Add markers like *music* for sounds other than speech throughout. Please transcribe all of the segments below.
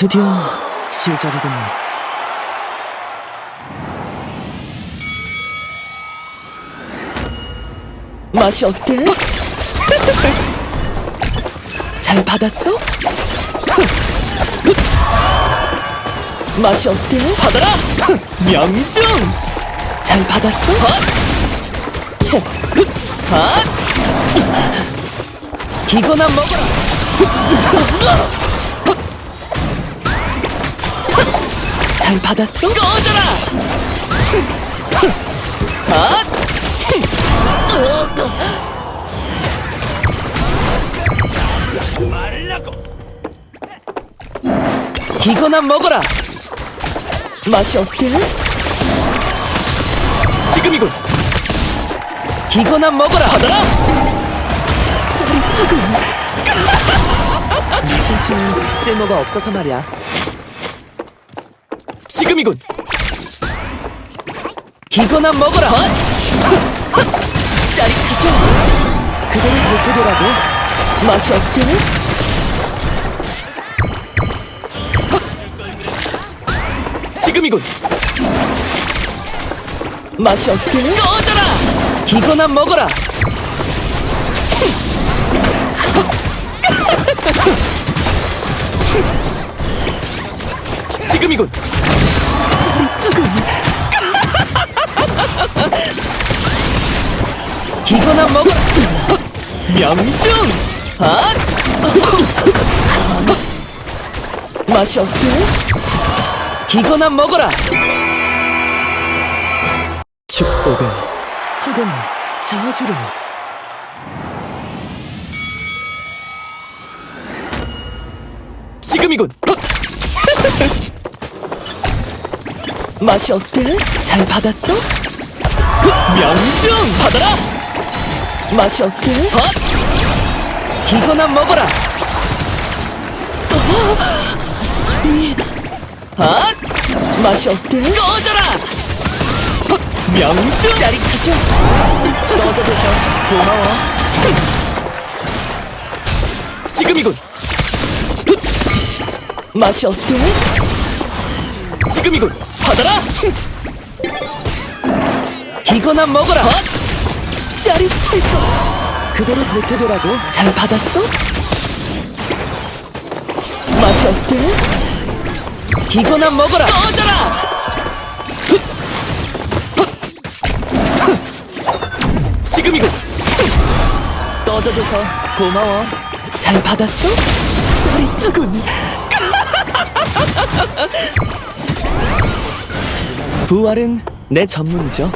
드디어 시작이군요. 맛이 어때? *laughs* 잘 받았어? *laughs* 맛이 어때? 받아라! *laughs* 명중! 잘 받았어? 쳇! 핫! 기거나 먹어라! 잘 받았어? 꺼져라! 핫! 말라고 기거나 먹어라! 맛이 어때? 지금이군 기거나 먹어라! 받아라! 짜릿하군. 네 신체는 쓸모가 없어서 말이야. 지금이군 기거나 먹어라! 짜릿하죠? 그대로 돌고더라고. 맛이 어때? 지금이군 맛이 어때? 꺼져라 기거나 먹어라! 지금이군 거나 먹어라! 명중 아! 맛이 어때? 기거나 먹어라! 축복을 혹은 저주를 지금이군 맛이 어때? 잘 받았어? 명중 받아라 맛이 어때? 기거나 먹어라! 숨이 아 맛이 어때? 꺼져라. 명중 짜릿하죠? 떠져줘서 고마워. 지금이군. 맛이 어때? 지금이군. 받아라. 기거나 먹어라 짜릿할 거 그대로 도태되라고. 잘 받았어? 맛이 어때? 기거나 먹어라. 꺼져라! 지금이군 떠져줘서 고마워. 잘 받았어? 짜릿하군. 부활은 내 전문이죠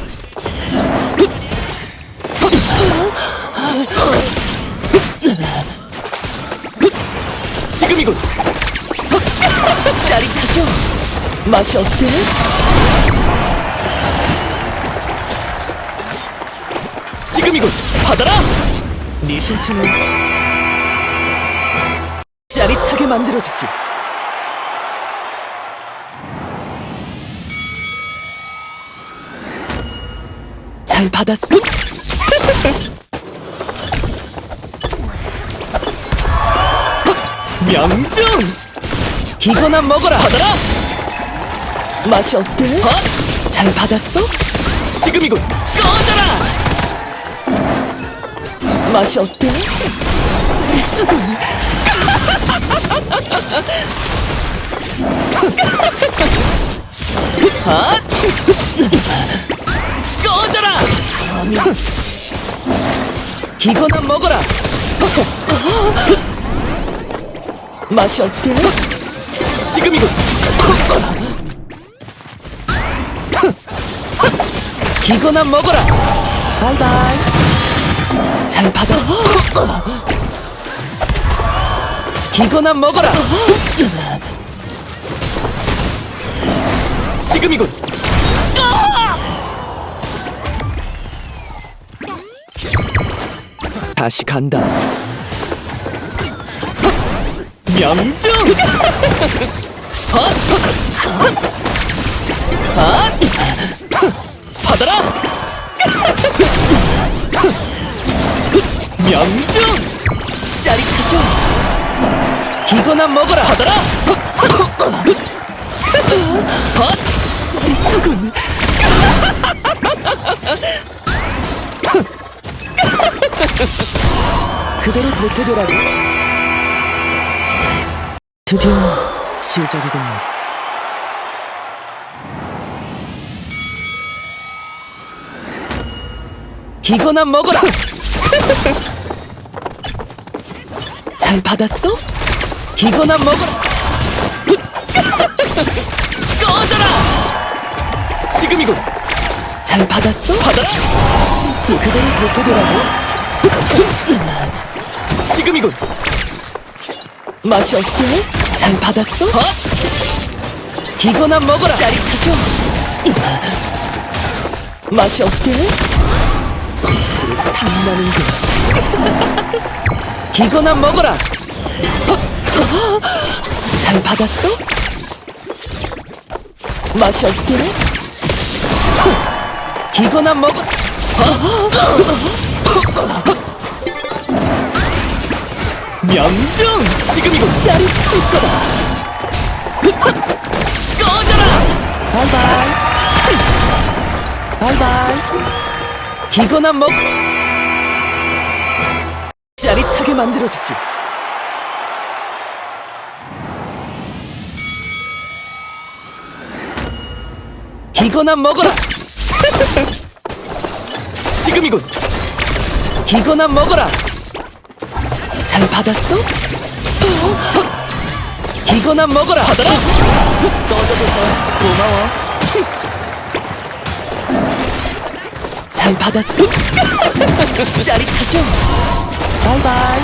맛이 어때? 지금이군. 받아라! 네 신체는 짜릿하게 만들어주지. 잘 받았어? *laughs* 명중! 기거나 먹어라. 받아라 맛이 어때? 잘 받았어? 지금이군 꺼져라 맛이 어때? 아 꺼져라 기거나 먹어라 맛이 어때? 지금이군 기거나 먹어라. 바이바이. 잘 받아. 기거나 먹어라. 지금이군. 다시 간다. 명중 *laughs* 받아라! 명중! 짜릿하죠? 이거나 먹어라! 받아라! 헛! 이건... 그대로 보태되라고 드디어 시작이군요 기거나 먹어라! 잘 받았어? 기거나 먹어라! 꺼져라! 지금이군! 잘 받았어? 받아라! 그대로 도태되라고. 지금이군! 맛이 어때? 잘 받았어? 헛! 기거나 먹어라! 짜릿하죠? 맛이 어때? 입술에 탐나는군 기거나 먹어라! 잘 받았어? 맛이 어때? 기거나 먹어 명중! 지금이군! 짜릿할 거다 꺼져라! 바이바이 바이바이 기거나 먹 짜릿하게 만들어주지. 기거나 먹어라. *laughs* 지금이군! 기거나 먹어라. 잘 받았어? 기거나 먹어라. 받아라. *laughs* 꺼져줘서 고마워 잘 받았어? 짜릿하죠? 바이바이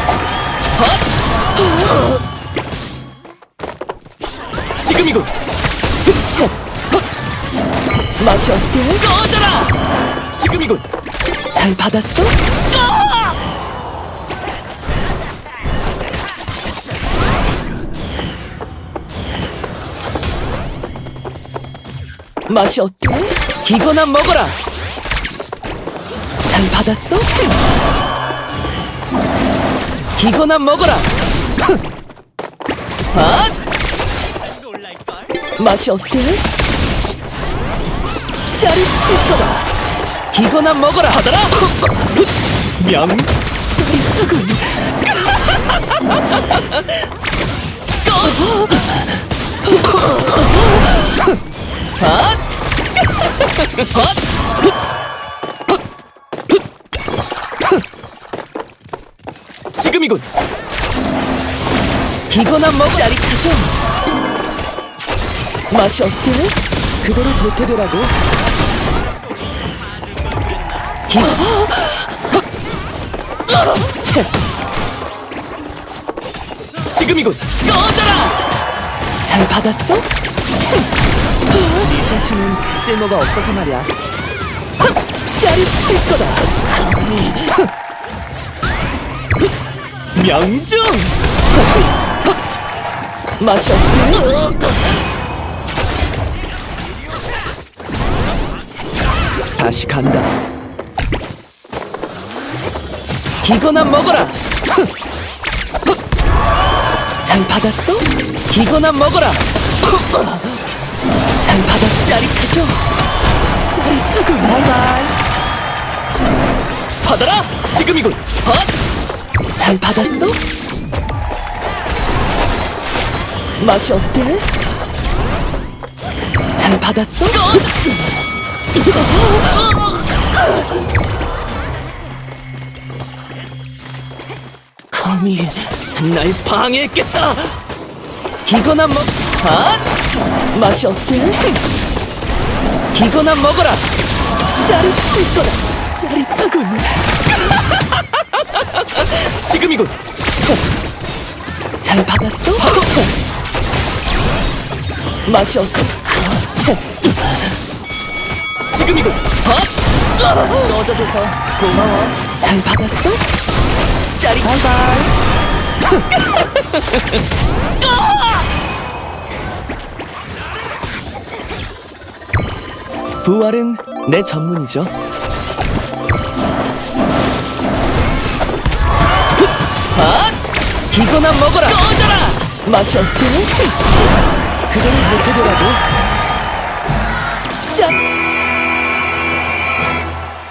지금이군! 맛이 어때? 꺼져라! 지금이군! 잘 받았어? 맛이 어때? 기거나 먹어라! 잘 받았어? 기거나 먹어라! 아! 맛이 어때? 거다! 기거나 먹어라! 받아라! 명! *laughs* 지금이군! 기거나 먹 짜릿하죠? 맛이 어때? 그대로 도태되라고 기... 채, 지금이군! 꺼져라! 잘 받았어? 네 신체는 쓸모가 없어서 말이야 짜릿할 거다 명중! 어때? 다시 간다. 기거나 먹어라. 잘 받았어? 기거나 먹어라. 잘 받았어. 짜릿하죠? 짜릿하고 바이바이. 받아라! 지금이군! 헛! 잘 받았어? 맛이 어때? 잘 받았어? 감히 날 방해했겠다! 기거나 먹... 아! 맛이 어때? 기거나 먹어라! 짜릿할 거다! 짜릿하군! 지금이군! 잘 받았어? 맛이 어때? 지금이군! 헛! 꺼져줘서 고마워. 잘 받았어? 짜릿. 바이바이. 부활은 내 전문이죠. 기거나 먹어라. 꺼져라! 맛이 어때? 그대로 못해더라도 짠!